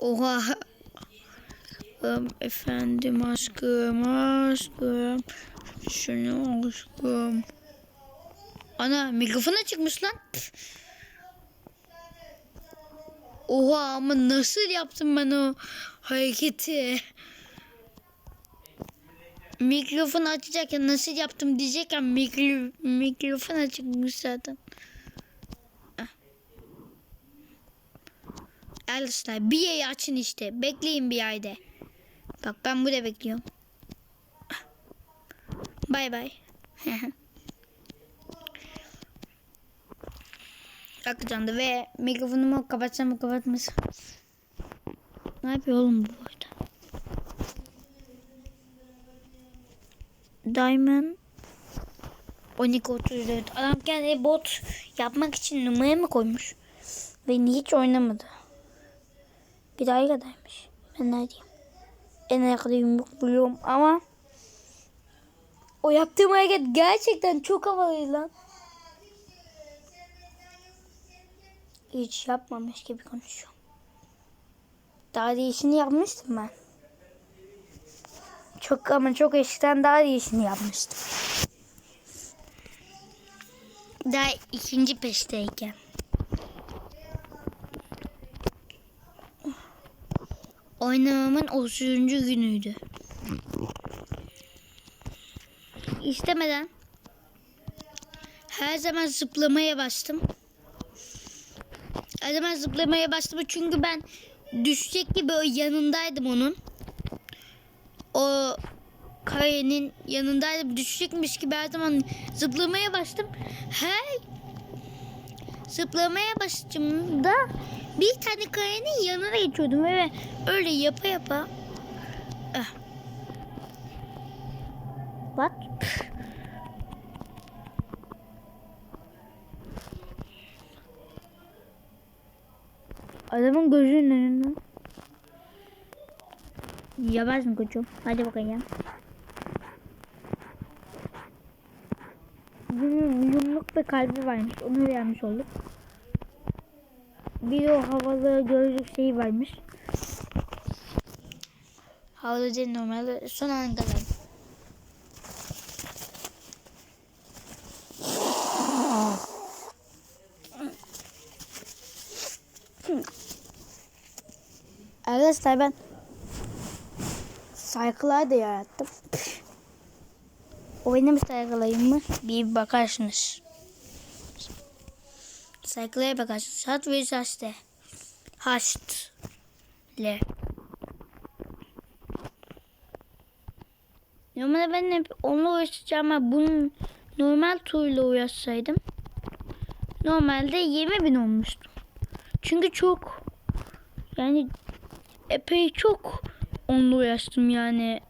Oha. Efendim aşkım aşkım. Şunu aşkım. Ana mikrofona çıkmış lan. Oha ama nasıl yaptım ben o hareketi? Mikrofon açacakken nasıl yaptım diyecekken mikro, mikrofon açıkmış zaten. Arkadaşlar bir yayı açın işte. Bekleyin bir ayda. Bak ben burada bekliyorum. Bay bay. Hakikaten de ve mikrofonumu kapatsam mı kapatmasam. Ne yapıyor oğlum bu burada? Diamond 1234. Adam kendi bot yapmak için numara mı koymuş? Beni hiç oynamadı. Bir daha kadaymış. Ben ne diyeyim? En ayakta yumruk buluyorum ama o yaptığım hareket gerçekten çok havalıydı lan. Hiç yapmamış gibi konuşuyor. Daha iyisini yapmıştım ben. Çok ama çok eskiden daha iyisini yapmıştım. Daha ikinci peşteyken. Oynamamın 30. günüydü. İstemeden her zaman zıplamaya bastım. Her zaman zıplamaya bastım çünkü ben düşecek gibi yanındaydım onun. O karenin yanındaydım düşecekmiş gibi her zaman zıplamaya bastım. Her zıplamaya bastığımda bir tane karenin yanına geçiyordum ve öyle yapa yapa ah. What? Adamın gözünün önünden. Yavaş mı koçum? Hadi bakayım. Ve kalbi varmış. Onu vermiş olduk. Bir de o havalı gözlük şeyi varmış. Havalı değil normalde. Son ana kadar. Arkadaşlar ben saygılar da yarattım. O benim saygılayım mı? Bir bakarsınız. Saygılara bakarsınız. Hat ve haste. Haşt. Le. Normalde ben hep onunla uğraşacağım ama bunun normal turla uğraşsaydım normalde 20 bin olmuştu. Çünkü çok yani epey çok onunla uğraştım yani.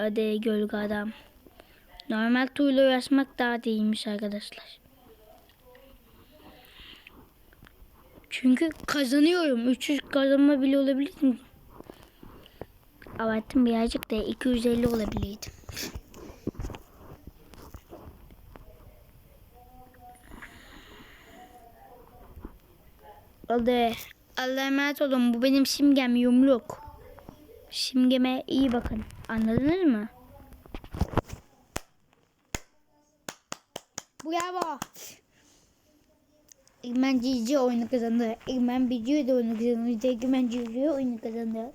Hadi gölge adam. Normal turla uğraşmak daha değilmiş arkadaşlar. Çünkü kazanıyorum. 300 kazanma bile olabilir mi? Abarttım birazcık da 250 olabilirdim. Hadi. Allah'a emanet olun. Bu benim simgem yumruk. Simgeme iyi bakın. Anladınız mı? Bravo. İlmen Cici oyunu kazandı. İlmen Bici de oyunu kazandı. İlmen Cici oyunu kazandı.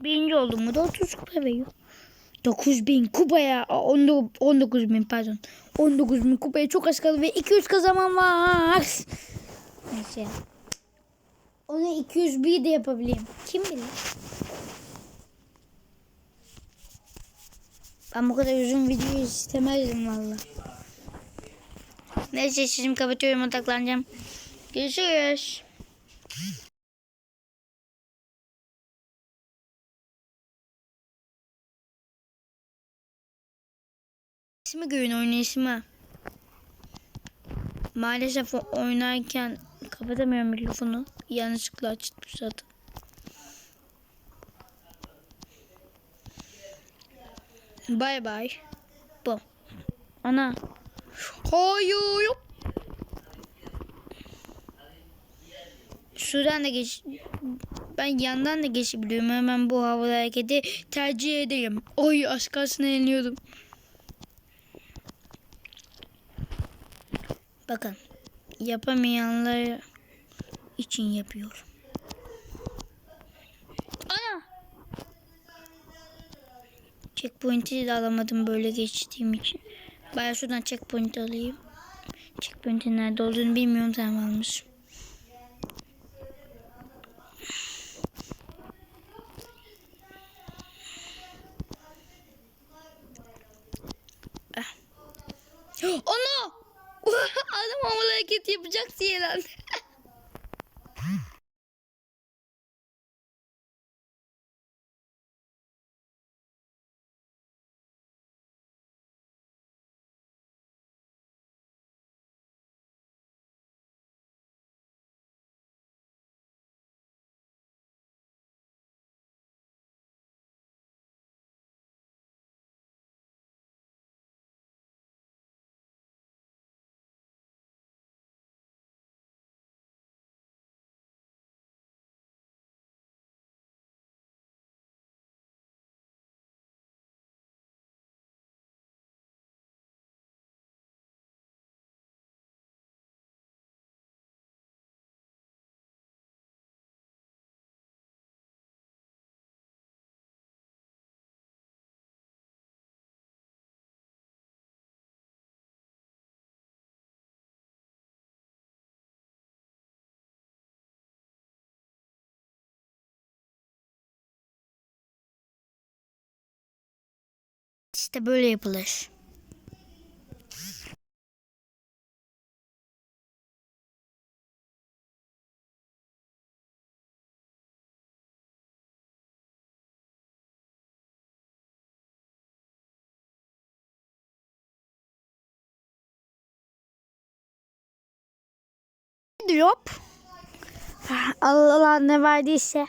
Birinci oldum mu da 30 kupa veriyor. 9000 kupaya 19 bin pardon 19 bin kupaya çok az kaldı ve 200 kazanmam var. Neyse. Onu 201 de yapabilirim. Kim bilir? Ben bu kadar uzun video istemezdim valla. Neyse şimdi kapatıyorum odaklanacağım. Görüşürüz. oynayışımı görün oynayışımı. Maalesef oynarken kapatamıyorum mikrofonu. Yanlışlıkla açtım zaten. Bay bay. Bu. Ana. Hayır. Şuradan da geç. Ben yandan da geçebiliyorum. Hemen bu havalı hareketi tercih ederim. Oy az kalsın eğleniyordum. Bakın. Yapamayanlar için yapıyorum. Ana. Checkpoint'i de alamadım böyle geçtiğim için. Baya şuradan checkpoint alayım. Checkpoint'in nerede olduğunu bilmiyorum tamam almışım. Ah. Ana! Adam havalı hareket yapacak diye İşte böyle yapılır. Drop. Allah ne verdiyse.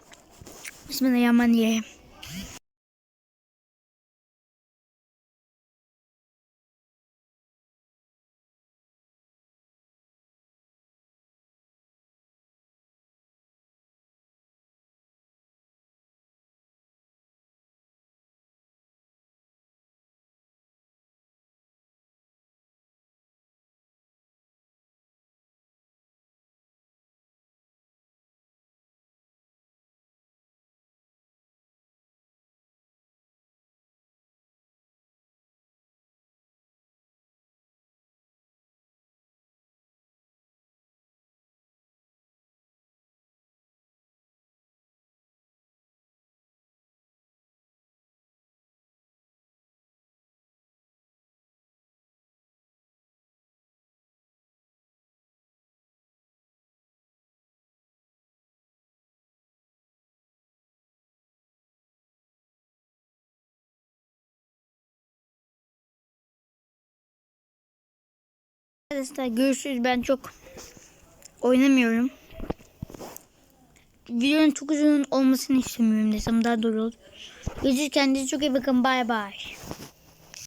Bismillahirrahmanirrahim. Arkadaşlar görüşürüz. Ben çok oynamıyorum. Videonun çok uzun olmasını istemiyorum desem daha doğru olur. Görüşürüz. Kendinize çok iyi bakın. Bay bay.